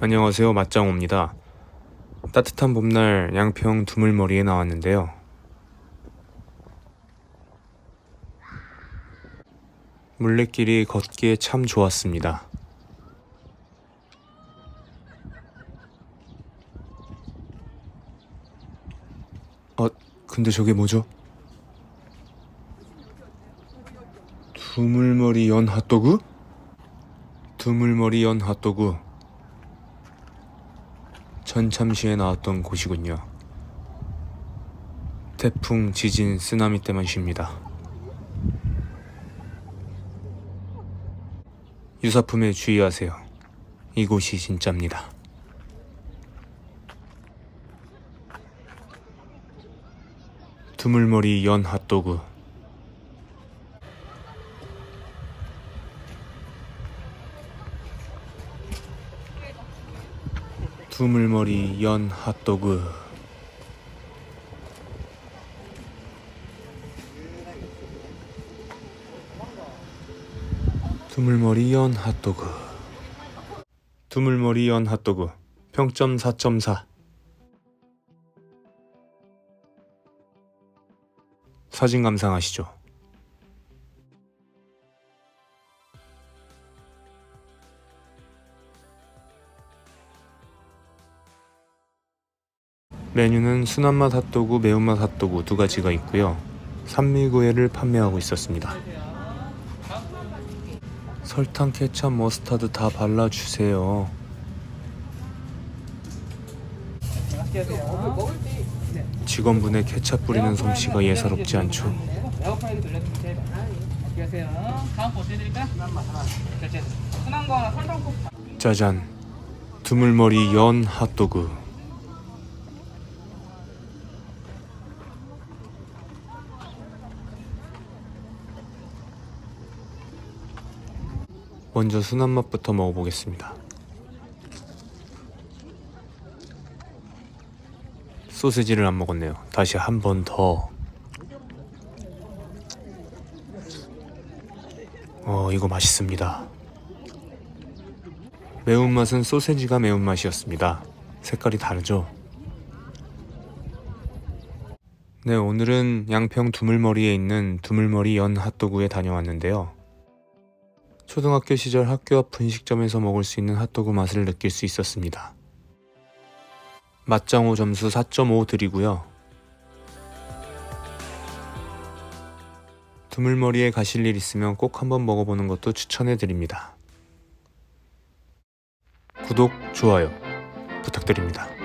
안녕하세요. 맞짱호입니다. 따뜻한 봄날 양평 두물머리에 나왔는데요. 물레길이 걷기에 참 좋았습니다. 어, 근데 저게 뭐죠? 두물머리 연 핫도그? 두물머리 연 핫도그. 전참시에 나왔던 곳이군요. 태풍, 지진, 쓰나미 때만 쉽니다. 유사품에 주의하세요. 이곳이 진짜입니다. 두물머리 연 핫도그. 두물머리 연 핫도그. 두물머리 연 핫도그. 두물머리 연 핫도그. 평점 4.4. 사진 감상하시죠. 메뉴는 순한맛 핫도그, 매운맛 핫도그 두 가지가 있고요. 산미구이를 판매하고 있었습니다. 설탕, 케찹, 머스타드 다 발라주세요. 직원분의 케찹 뿌리는 솜씨가 예사롭지 않죠. 에어프라이기 돌려주면 제일 많아요. 어떻게 하세요? 다음 거 어떻게 드릴까요? 결제. 순한 거 하나 설탕 꼭. 짜잔. 두물머리 연 핫도그. 먼저 순한 맛부터 먹어보겠습니다. 소세지를 안 먹었네요. 다시 한 번 더. 어, 이거 맛있습니다. 매운맛은 소세지가 매운맛이었습니다. 색깔이 다르죠? 네, 오늘은 양평 두물머리에 있는 두물머리 연 핫도그에 다녀왔는데요. 초등학교 시절 학교 앞 분식점에서 먹을 수 있는 핫도그 맛을 느낄 수 있었습니다. 맛장호 점수 4.5 드리고요. 두물머리에 가실 일 있으면 꼭 한번 먹어보는 것도 추천해 드립니다. 구독, 좋아요 부탁드립니다.